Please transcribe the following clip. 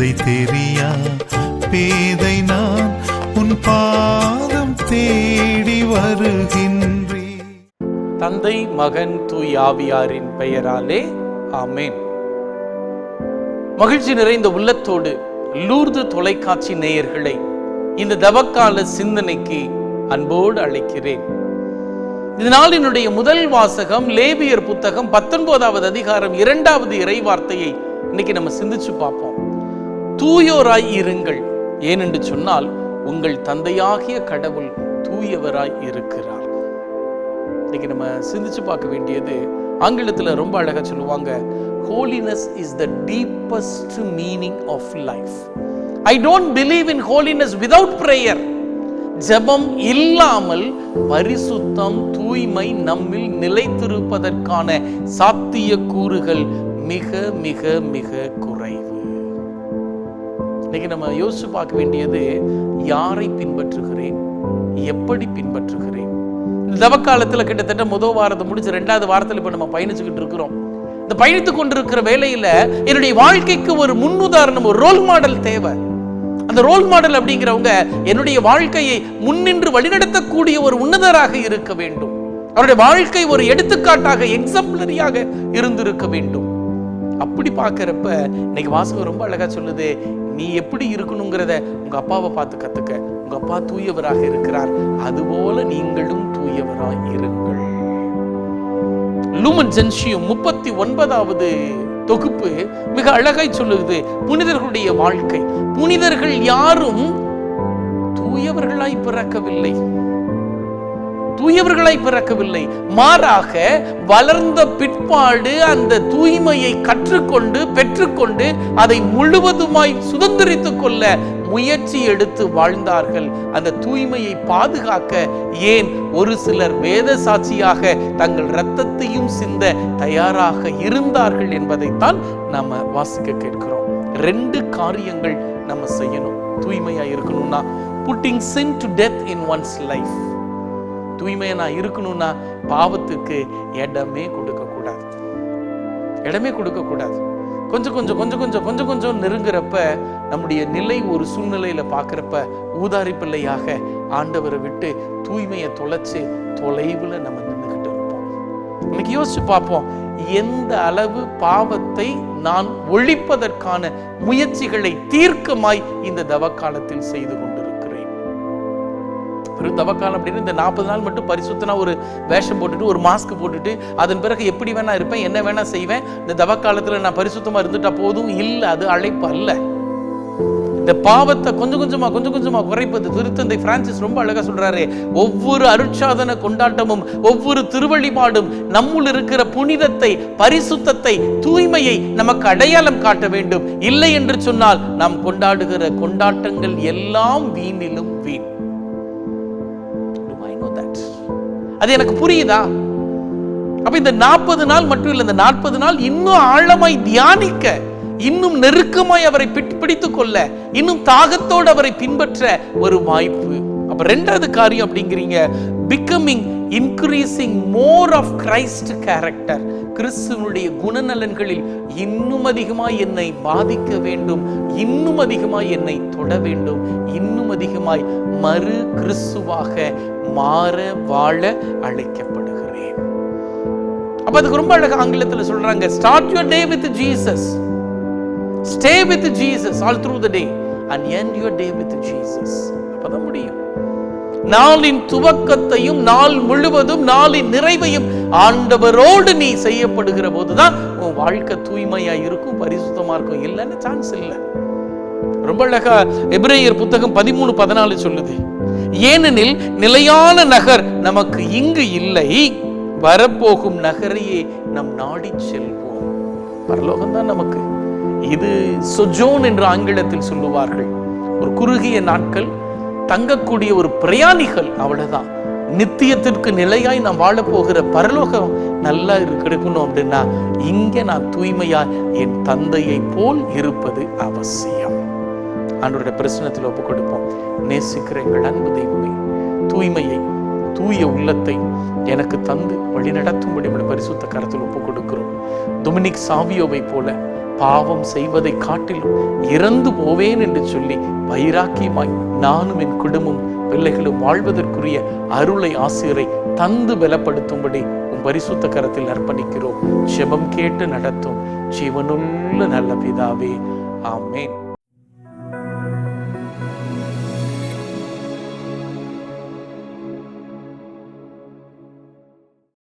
பேதை தெரியா? பேதை நான் உன் பாதம் தேடி வருகின்றே தந்தை மகன் தூயாவியாரின் பெயராலே ஆமேன். மகிழ்ச்சி நிறைந்த உள்ளத்தோடு லூர்து தொலைக்காட்சி நேயர்களை இந்த தவக்கால சிந்தனைக்கு அன்போடு அழைக்கிறேன். இதனால் என்னுடைய முதல் வாசகம் லேபியர் புத்தகம் பத்தொன்பதாவது அதிகாரம் இரண்டாவது இறைவார்த்தையை இன்னைக்கு நம்ம சிந்திச்சு பார்ப்போம். தூயோராய் இருங்கள். ஏனென்று சொன்னால் உங்கள் தந்தையாகிய கடவுள் தூயவராய் இருக்கிறார். இன்னைக்கு நம்ம சிந்திச்சு பார்க்க வேண்டியது ஆங்கிலத்தில் ரொம்ப அழகாக சொல்லுவாங்க holiness is the deepest meaning of life I don't believe in holiness without prayer ஜெபம் இல்லாமல் பரிசுத்தம் தூய்மை நம்மில் நிலைத்திருப்பதற்கான சாத்திய கூறுகள் மிக மிக மிக குறைவு. இன்னைக்கு நம்ம யோசிச்சு பார்க்க வேண்டியது யாரை பின்பற்றுகிறேன்? எப்படி பின்பற்றுகிறேன்? இந்த தவக்காலத்தில் கிட்டத்தட்ட முதல் வாரத்தை முடிச்சு ரெண்டாவது வாரத்தில் இப்போ நம்ம பயணிச்சுக்கிட்டு இருக்கிறோம். இந்த பயணித்து கொண்டிருக்கிற வேலையில் என்னுடைய வாழ்க்கைக்கு ஒரு முன்னுதாரணம் ஒரு ரோல் மாடல் தேவை. அந்த ரோல் மாடல் அப்படிங்கிறவங்க என்னுடைய வாழ்க்கையை முன்னின்று வழிநடத்தக்கூடிய ஒரு உன்னதராக இருக்க வேண்டும். அவருடைய வாழ்க்கை ஒரு எடுத்துக்காட்டாக எக்ஸாம்பிளரியாக இருந்திருக்க வேண்டும். அப்படி பார்க்கறப்ப இன்னைக்கு வாசகம் ரொம்ப அழகா சொல்லுது நீ எப்படி இருக்கணுங்கிறத உங்க அப்பாவை பார்த்து கத்துக்க. உங்க அப்பா தூயவராக இருக்கிறார். அதுபோல நீங்களும் தூயவராக இருங்கள். லூமன் ஜென்ஷியும் முப்பத்தி ஒன்பதாவது தொகுப்பு மிக அழகாய் சொல்லுது. புனிதர்களுடைய வாழ்க்கை. புனிதர்கள் யாரும் தூயவர்களாய் பிறக்கவில்லை. தூயவர்களாய் பிறக்கவில்லை. மாறாக வளர்ந்த பிற்பாடு அந்த தூய்மையை கற்றுக்கொண்டு பெற்றுக்கொண்டு அதை முழுவதுமாய் சுதந்திரித்துக் கொள்ள முயற்சி எடுத்து வாழ்ந்தார்கள். அந்த தூய்மையை பாதுகாக்க ஏன் ஒரு சிலர் வேத சாட்சியாக தங்கள் இரத்தத்தையும் சிந்த தயாராக இருந்தார்கள் என்பதைத்தான் நாம வாசிக்க கேட்கிறோம். ரெண்டு காரியங்கள் நம்ம செய்யணும். தூய்மையா இருக்கணும்னா putting sin to death in one's life தூய்மையை நான் இருக்கணும்னா பாவத்துக்கு இடமே கொடுக்கக்கூடாது இடமே கொடுக்கக்கூடாது கொஞ்சம் கொஞ்சம் கொஞ்சம் கொஞ்சம் கொஞ்சம் கொஞ்சம் நெருங்குறப்ப நம்முடைய நிலை ஒரு சூழ்நிலையில பார்க்குறப்ப ஊதாரி பிள்ளையாக ஆண்டவரை விட்டு தூய்மையை தொலைச்சு தொலைவுல நம்ம நின்றுக்கிட்டு இருப்போம். இன்னைக்கு யோசிச்சு பார்ப்போம். எந்த அளவு பாவத்தை நான் ஒழிப்பதற்கான முயற்சிகளை தீர்க்கமாய் இந்த தவக்காலத்தில் செய்து கொண்டு வெறும் தவக்காலம் அப்படின்னு இந்த நாற்பது நாள் மட்டும் பரிசுத்தனா ஒரு வேஷம் போட்டுட்டு ஒரு மாஸ்க் போட்டுட்டு அதன் பிறகு எப்படி வேணா இருப்பேன் என்ன வேணா செய்வேன். இந்த தவக்காலத்துல நான் பரிசுத்தமா இருந்துட்டா போதும் இல்லை அது அழைப்பு அல்ல. இந்த பாவத்தை கொஞ்சம் கொஞ்சமா கொஞ்சம் கொஞ்சமா குறைப்பது திருத்தந்தை பிரான்சிஸ் ரொம்ப அழகா சொல்றாரு. ஒவ்வொரு அருட்சாதன கொண்டாட்டமும் ஒவ்வொரு திருவழிபாடும் நம்முள் இருக்கிற புனிதத்தை பரிசுத்தத்தை தூய்மையை நமக்கு அடையாளம் காட்ட வேண்டும். இல்லை என்று சொன்னால் நாம் கொண்டாடுகிற கொண்டாட்டங்கள் எல்லாம் வீணிலும் வீண். அது எனக்கு புரியுதா? அப்ப இந்த நாற்பது நாள் மட்டும் இல்லை இந்த நாற்பது நாள் இன்னும் ஆழமாய் தியானிக்க இன்னும் நெருக்கமாய் அவரை பிடி- பிடித்துக் கொள்ள இன்னும் தாகத்தோடு அவரை பின்பற்ற ஒரு வாய்ப்பு. அப்ப ரெண்டாவது காரியம் அப்படிங்கிறீங்க becoming increasing more of Christ character கிறிஸ்துவனுடைய குணநலன்களில் இன்னும் அதிகமாய் என்னை பாதிக்க வேண்டும் இன்னும் அதிகமாய் என்னை தொட வேண்டும் இன்னும் அதிகமாய் மறு கிறிஸ்துவாக மாற வாழ அழைக்கப்படுகிறேன். அப்ப அதுக்கு ரொம்ப அழகா ஆங்கிலத்துல சொல்றாங்க start your day with Jesus stay with Jesus all through the day and end your day with Jesus அப்பதான் முடியும். நாளின் துவக்கத்தையும் நாள் முழுவதும் நாளின் நிறைவையும் ஆண்டவரோடு நீ செய்யப்படுகிற போதுதான் உன் வாழ்க்கை தூய்மையா இருக்கும் பரிசுத்தமா இருக்கும். இல்லைன்னு சான்ஸ் இல்லை. ரொம்ப அழகா எபிரேயர் புத்தகம் பதிமூணு பதினாலு சொல்லுது. ஏனெனில் நிலையான நகர் நமக்கு இங்கு இல்லை வரப்போகும் நகரையே நம் நாடி செல்வோம். பரலோகம் தான் நமக்கு. இது சொஜோன் என்று ஆங்கிலத்தில் சொல்லுவார்கள். ஒரு குறுகிய நாட்கள் தங்கக்கூடிய ஒரு பிரயாணிகள் அவ்வளவுதான். நித்தியத்திற்கு நிலையாய் நாம் வாழ போகிற பரலோகம் நல்லா கிடைக்கணும் அப்படின்னா இங்க நான் தூய்மையா என் தந்தையை போல் இருப்பது அவசியம். ஆண்டவருடைய பிரச்சனத்தில் ஒப்பு கொடுப்போம் நேசிக்கிற எங்கள் அன்பு தெய்வமே தூய்மையை தூய உள்ளத்தை எனக்கு தந்து வழிநடத்தும்படி பரிசுத்த கரத்தில் ஒப்பு கொடுக்கிறோம் டொமினிக் சாவியோவை போல பாவம் செய்வதை காட்டிலும் இறந்து போவேன் என்று சொல்லி வைராக்கியமாய் நானும் என் குடும்பம் பிள்ளைகளும் வாழ்வதற்குரிய அருளை ஆசிரியரை தந்து பலப்படுத்தும்படி உன் பரிசுத்த கரத்தில் அர்ப்பணிக்கிறோம். செபம் கேட்டு நடத்தும். ஜீவனுள்ள நல்ல பிதாவே. ஆமேன்.